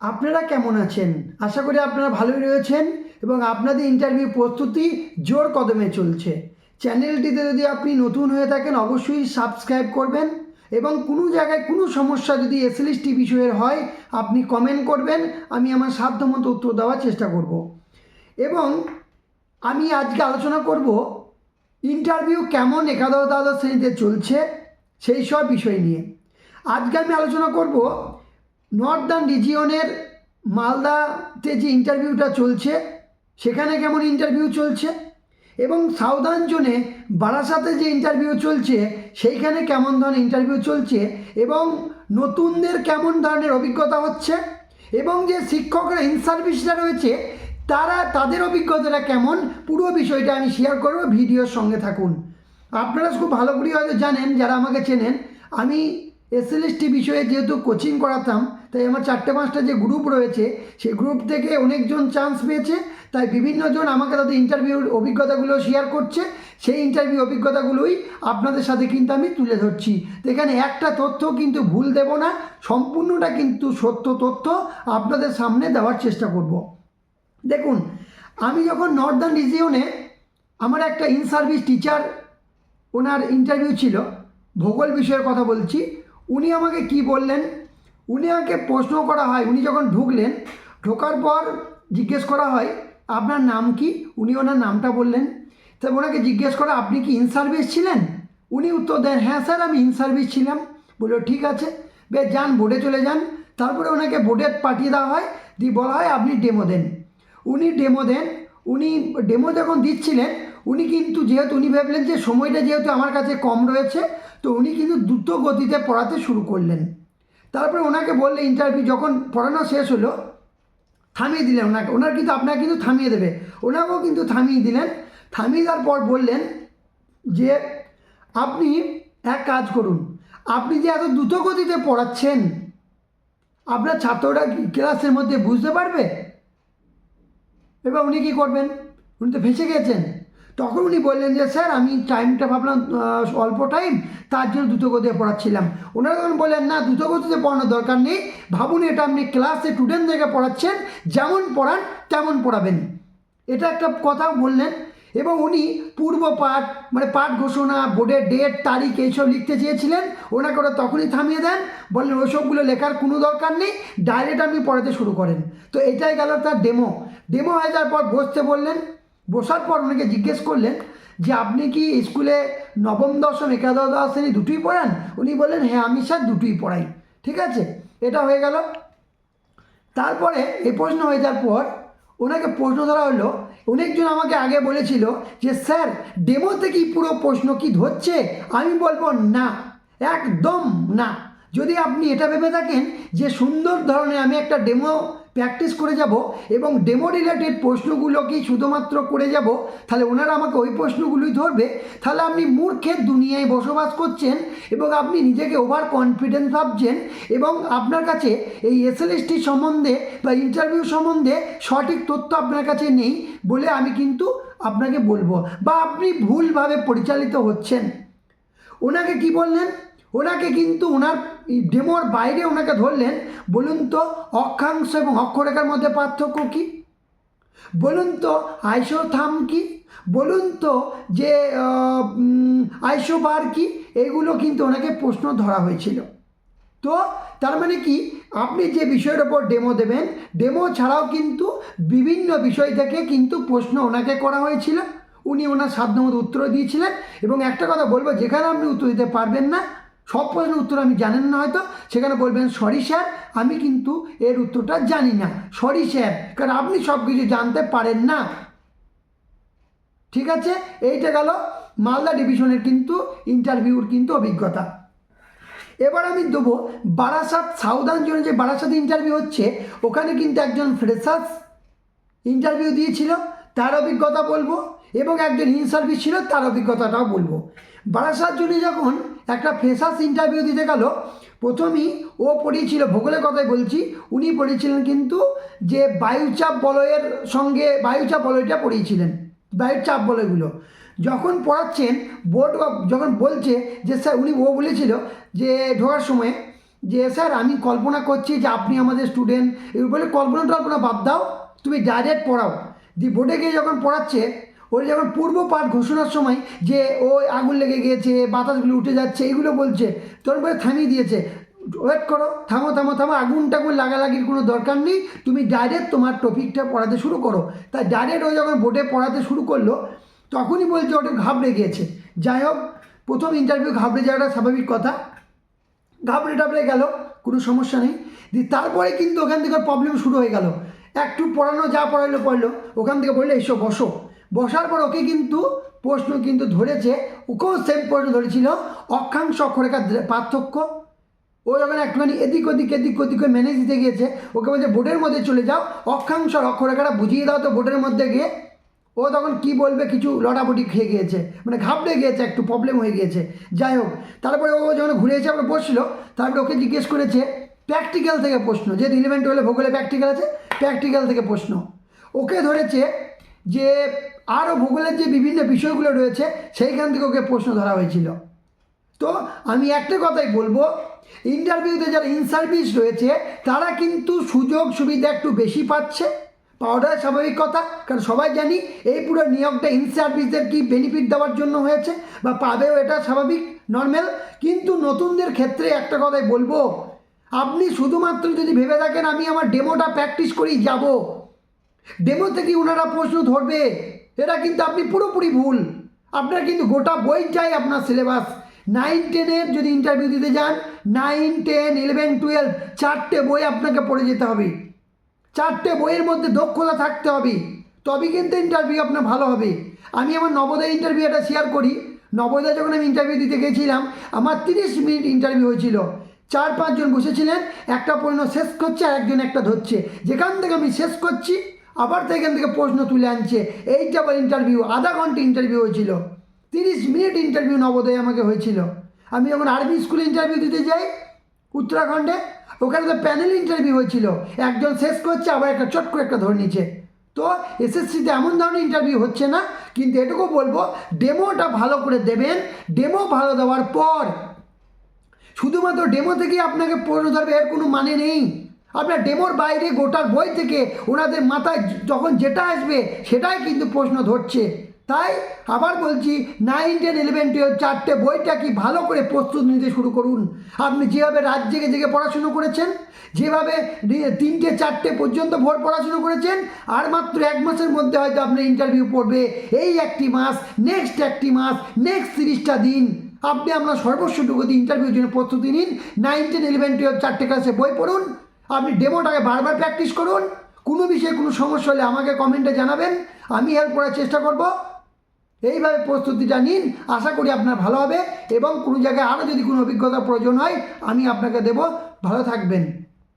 আপনারা কেমন আছেন? আশা করি আপনারা ভালোই রয়েছেন এবং আপনাদের ইন্টারভিউ প্রস্তুতি জোর কদমে চলছে। চ্যানেলটিতে যদি আপনি নতুন হয়ে থাকেন, অবশ্যই সাবস্ক্রাইব করবেন এবং কোনো জায়গায় কোনো সমস্যা যদি এসএলএসটি বিষয়ের হয়, আপনি কমেন্ট করবেন, আমি আমার সাধ্যমতো উত্তর দেওয়ার চেষ্টা করব। এবং আমি আজকে আলোচনা করব ইন্টারভিউ কেমন একাদশ দ্বাদশ শ্রেণীতে চলছে, সেই সব বিষয় নিয়ে। আজকে আমি আলোচনা করব নর্দার্ন রিজিয়নের মালদাতে যে ইন্টারভিউটা চলছে, সেখানে কেমন ইন্টারভিউ চলছে এবং সাউদার্ন জোনে বারাসাতে যে ইন্টারভিউ চলছে, সেইখানে কেমন ধরনের ইন্টারভিউ চলছে এবং নতুনদের কেমন ধরনের অভিজ্ঞতা হচ্ছে এবং যে শিক্ষকরা ইন সার্ভিসরা রয়েছে, তারা, তাদের অভিজ্ঞতাটা কেমন, পুরো বিষয়টা আমি শেয়ার করব ভিডিওর সঙ্গে থাকুন। আপনারা খুব ভালো করে হয়তো জানেন, যারা আমাকে চেনেন, আমি এসএলএসটি বিষয়ে যেহেতু কোচিং করাতাম তাই আমার চারটে পাঁচটা যে গ্রুপ রয়েছে, সেই গ্রুপ থেকে অনেকজন চান্স পেয়েছে। তাই বিভিন্নজন আমাকে তাদের ইন্টারভিউর অভিজ্ঞতাগুলো শেয়ার করছে। সেই ইন্টারভিউ অভিজ্ঞতাগুলোই আপনাদের সাথে কিন্তু আমি তুলে ধরছি। তো এখানে একটা তথ্য কিন্তু ভুল দেব না, সম্পূর্ণটা কিন্তু সত্য তথ্য আপনাদের সামনে দেওয়ার চেষ্টা করব। দেখুন, আমি যখন নর্দার্ন রিজিয়নে আমার একটা ইন সার্ভিস টিচার ওনার ইন্টারভিউ ছিল, ভূগোল বিষয়ের কথা বলছি, উনি আমাকে কি বললেন? উনি আমাকে প্রশ্ন করা হয়, উনি যখন ঢুকলেন, ঢোকার পর জিজ্ঞেস করা হয়, আপনার নাম কি? উনি ওনার নামটা বললেন। তা ওনাকে জিজ্ঞেস করা, আপনি কি ইন সার্ভিস ছিলেন? উনি উত্তর দেন হ্যাঁ স্যার, আমি ইন সার্ভিস ছিলাম। বলল, ঠিক আছে। বেশ, যান, বোর্ডে চলে যান। তারপরে ওনাকে বোর্ডে পাঠিয়ে দেওয়া হয়, দিয়ে বলা হয়, আপনি ডেমো দেন। উনি ডেমো দেন, উনি ডেমো যখন দিচ্ছিলেন, উনি কিন্তু যেহেতু, উনি ভাবলেন যে সময়টা যেহেতু আমার কাছে কম রয়েছে, তো উনি কিন্তু দ্রুত গতিতে পড়াতে শুরু করলেন। তারপরে ওনাকে বললে ইন্টারভিউ যখন পড়ানো শেষ হলো, থামিয়ে দিলেন ওনাকে। ওনার কিন্তু, আপনাকে কিন্তু থামিয়ে দেবে। ওনাকেও কিন্তু থামিয়ে দিলেন। থামিয়ে দেওয়ার পর বললেন যে, আপনি এক কাজ করুন। আপনি যে এত দ্রুত গতিতে পড়াচ্ছেন, আপনার ছাত্ররা ক্লাসের মধ্যে বুঝতে পারবে? এবার উনি কী করবেন? উনি তো ফেঁসে গেছেন। তখন উনি বললেন যে, স্যার, আমি টাইমটা ভাবলাম অল্প টাইম তার জন্য দ্রুত গতিতে পড়াচ্ছিলাম। ওনারা তখন বললেন, না দ্রুত গতিতে পড়ানোর দরকার নেই। ভাবুন, এটা আপনি ক্লাসে স্টুডেন্টদেরকে পড়াচ্ছেন, যেমন পড়ান, তেমন পড়াবেন। এটা একটা কথা বললেন। এবং উনি পূর্ব পাঠ মানে পাঠ ঘোষণা বোর্ডের ডেট তারিখ, এইসব লিখতে চেয়েছিলেন। ওনাকে ওরা তখনই থামিয়ে দেন। বললেন ওসবগুলো লেখার কোনো দরকার নেই ডাইরেক্ট আপনি পড়াতে শুরু করেন। তো এটাই গেল তার ডেমো ডেমো হয়ে যাওয়ার পর বসতে বললেন বসার পর ওনাকে জিজ্ঞেস করলেন যে আপনি কি স্কুলে নবম, দশম, একাদশ দশ শ্রেণি দুটোই পড়ান? উনি বললেন হ্যাঁ আমি স্যার দুটোই পড়াই। ঠিক আছে? এটা হয়ে গেল। তারপরে এই প্রশ্ন হয়ে যাওয়ার পর ওনাকে প্রশ্ন ধরা হলো। অনেকজন আমাকে আগে বলেছিল যে, স্যার, ডেমোতে কি পুরো প্রশ্ন কি ধরছে? আমি বলব, না, একদম না। যদি আপনি এটা ভেবে থাকেন যে সুন্দর ধরনের আমি একটা ডেমো প্র্যাকটিস করে যাব এবং ডেমো রিলেটেড প্রশ্নগুলো কি শুধুমাত্র করে যাব? তাহলে ওনারা আমাকে ওই প্রশ্নগুলোই ধরবে। তাহলে আপনি মূর্খের দুনিয়ায় বসবাস করছেন এবং আপনি নিজেকে ওভার কনফিডেন্স ভাবছেন এবং আপনার কাছে এই এসএলএসটি সম্বন্ধে বা ইন্টারভিউ সম্বন্ধে সঠিক তথ্য আপনার কাছে নেই বলে আমি কিন্তু আপনাকে বলব বা আপনি ভুলভাবে পরিচালিত হচ্ছেন। ওনাকে কি বললেন? ওনাকে কিন্তু ওনার ডেমোর বাইরে ওনাকে ধরলেন, বলুন তো অক্ষাংশ এবং অক্ষরেখার মধ্যে পার্থক্য কী? বলুন তো আইসোথাম কি? বলুন তো যে আইসোবার কি? এগুলো কিন্তু ওনাকে প্রশ্ন ধরা হয়েছিল। তো তার মানে কি, আপনি যে বিষয়ের ওপর ডেমো দেবেন, ডেমো ছাড়াও কিন্তু বিভিন্ন বিষয় থেকে কিন্তু প্রশ্ন ওনাকে করা হয়েছিল। উনি ওনার সাধ্যমতো উত্তর দিয়েছিলেন এবং একটা কথা বলব, যেখানে আপনি উত্তর দিতে পারবেন না সব প্রশ্নের উত্তর আমি জানেন না হয়তো, সেখানে বলবেন, সরি স্যার, আমি কিন্তু এর উত্তরটা জানি না। সরি স্যার, কারণ আপনি সব কিছু জানতে পারেন না। ঠিক আছে? এইটা গেল মালদা ডিভিশনের কিন্তু ইন্টারভিউর কিন্তু অভিজ্ঞতা। এবার আমি দেবো বারাসাত সাউদার্ন জোনে যে বারাসাত ইন্টারভিউ হচ্ছে, ওখানে কিন্তু একজন ফ্রেশার্স ইন্টারভিউ দিয়েছিল। তার অভিজ্ঞতা বলব। এবং একজন ইন সার্ভিস ছিল, তার অভিজ্ঞতাটাও বলব। বারাসাত জুনি যখন একটা ফ্রেশার্স ইন্টারভিউ দিতে গেল, প্রথমেই ও পড়িয়েছিল, ভূগোলের কথাই বলছি, উনি পড়িয়েছিলেন কিন্তু যে বায়ুচাপ বলয়ের সঙ্গে, বায়ুচাপ বলয়টা পড়িয়েছিলেন বায়ুর চাপ বলয়গুলো। যখন পড়াচ্ছেন বোর্ড যখন বলছে যে, স্যার, উনি, ও বলেছিল যে, ঢোকার সময় যে, স্যার, আমি কল্পনা করছি যে, আপনি আমাদের স্টুডেন্ট এই বলে কল্পনা টল্পনা বাদ দাও, তুমি ডাইরেক্ট পড়াও। দি বোর্ডে গিয়ে যখন পড়াচ্ছে ওই যখন পূর্ব পাঠ ঘোষণার সময় যে ওই আগুন লেগে গিয়েছে, বাতাসগুলো উঠে যাচ্ছে, এগুলো বলছে তোর পরে থামিয়ে দিয়েছে। ওয়েট করো, থামো থামো থামো আগুন টাগুন লাগালাগির কোনো দরকার নেই, তুমি ডাইরেক্ট তোমার টপিকটা পড়াতে শুরু করো। তাই ডাইরেক্ট ও যখন বোর্ডে পড়াতে শুরু করল, তখনই বলছে ওটা ঘাবড়ে গিয়েছে। যাই হোক, প্রথম ইন্টারভিউ ঘাবড়ে যাওয়াটা স্বাভাবিক কথা। ঘাবড়ে টাবড়ে গেল, কোনো সমস্যা নেই। দিয়ে তারপরে কিন্তু ওখান থেকে প্রবলেম শুরু হয়ে গেল। একটু পড়ানো, যা পড়াইলো, পড়ল। ওখান থেকে বললে, এসো, বসো। বসার পর ওকে কিন্তু প্রশ্ন কিন্তু ধরেছে, ওকেও সেম প্রশ্ন ধরেছিল, অক্ষাংশ অক্ষরেখার পার্থক্য। ও যখন একটুখানি এদিক ওদিক এদিক ওদিক ম্যানেজ দিতে গিয়েছে, ওকে বলছে, বোর্ডের মধ্যে চলে যাও, অক্ষাংশ অক্ষরেখাটা বুঝিয়ে দাও তো বোর্ডের মধ্যে গিয়ে। ও তখন কি বলবে, কিছু লটাপটি খেয়ে গিয়েছে মানে ঘাবড়ে গিয়েছে, একটু প্রবলেম হয়ে গিয়েছে। যাই হোক, তারপরে ও যখন ঘুরে এসে আবার বসছিল, তারপরে ওকে জিজ্ঞেস করেছে প্র্যাকটিক্যাল থেকে প্রশ্ন? যেহেতু ইলেভেন টুয়েলভে ভূগোলে প্র্যাকটিক্যাল আছে প্র্যাকটিক্যাল থেকে প্রশ্ন। ওকে ধরেছে যে আরও ভূগোলের যে বিভিন্ন বিষয়গুলো রয়েছে, সেইখান থেকে ওকে প্রশ্ন ধরা হয়েছিল। তো আমি একটা কথাই বলব ইন্টারভিউতে যারা ইন সার্ভিস রয়েছে, তারা কিন্তু সুযোগ সুবিধা একটু বেশি পাচ্ছে। পাওয়াটাই স্বাভাবিক কথা, কারণ সবাই জানি এই পুরো নিয়োগটা ইন সার্ভিসদের কি বেনিফিট দেওয়ার জন্য হয়েছে, বা পাবেও এটা স্বাভাবিক নর্মাল কিন্তু নতুনদের ক্ষেত্রে একটা কথাই বলব, আপনি শুধুমাত্র যদি ভেবে থাকেন, আমি আমার ডেমোটা প্র্যাকটিস করেই যাব। ডেমো থেকে ওনারা প্রশ্ন ধরবে এটা কিন্তু আপনি পুরোপুরি ভুল। আপনার কিন্তু গোটা বইটাই আপনার সিলেবাস নাইন টেনের যদি ইন্টারভিউ দিতে যান নাইন টেন ইলেভেন টুয়েলভ চারটে বই আপনাকে পড়ে যেতে হবে। চারটে বইয়ের মধ্যে দক্ষতা থাকতে হবে। তবে কিন্তু ইন্টারভিউ আপনার ভালো হবে। আমি আমার নবোদয় ইন্টারভিউ এটা শেয়ার করি। নবোদয় যখন আমি ইন্টারভিউ দিতে গেছিলাম, আমার তিরিশ মিনিট ইন্টারভিউ হয়েছিল। চার, পাঁচজন বসেছিলেন, একটা পণ্য শেষ করছে আর একজন একটা ধরছে। যেখান থেকে আমি শেষ করছি আবার তো এখান থেকে প্রশ্ন তুলে আনছে। এইটা আবার ইন্টারভিউ আধা ঘণ্টা ইন্টারভিউ হয়েছিল। তিরিশ মিনিট ইন্টারভিউ নবোদয় আমাকে হয়েছিল। আমি যখন আর্মি স্কুলে ইন্টারভিউ দিতে যাই, উত্তরাখণ্ডে, ওখানে তো প্যানেল ইন্টারভিউ হয়েছিল। একজন শেষ করছে, আবার একটা চট করে একটা ধরে নিচ্ছে। তো এসএসসিতে এমন ধরনের ইন্টারভিউ হচ্ছে না, কিন্তু এটুকু বলব ডেমোটা ভালো করে দেবেন। ডেমো ভালো দেওয়ার পর, শুধুমাত্র ডেমো থেকে আপনাকে প্রশ্ন ধরবে, এর কোনো মানে নেই। আপনার ডেমোর বাইরে গোটার বই থেকে ওনাদের মাথায় যখন যেটা আসবে, সেটাই কিন্তু প্রশ্ন ধরছে। তাই আবার বলছি নাইন টেন ইলেভেন টুয়েলভ চারটে বইটা কি ভালো করে প্রস্তুত নিতে শুরু করুন? আপনি যেভাবে রাত জেগে জেগে পড়াশুনো করেছেন, যেভাবে তিনটে চারটে পর্যন্ত ভোর পড়াশুনো করেছেন, আর মাত্র এক মাসের মধ্যে হয়তো আপনার ইন্টারভিউ পড়বে। এই একটি মাস নেক্সট একটি মাস নেক্সট তিরিশটা দিন। আপনি আপনার সর্বস্বটুকু ইন্টারভিউর জন্য প্রস্তুতি নিন। নাইন টেন ইলেভেন টুয়েলভ চারটে ক্লাসে বই পড়ুন। আপনি ডেমোটাকে বারবার প্র্যাকটিস করুন। কোনো বিষয়ে কোনো সমস্যা হলে আমাকে কমেন্টে জানাবেন। আমি হেল্প করার চেষ্টা করব। এইভাবে প্রস্তুতিটা নিন। আশা করি আপনার ভালো হবে এবং কোনো জায়গায় আরও যদি কোনো অভিজ্ঞতা প্রয়োজন হয়, আমি আপনাকে দেব। ভালো থাকবেন।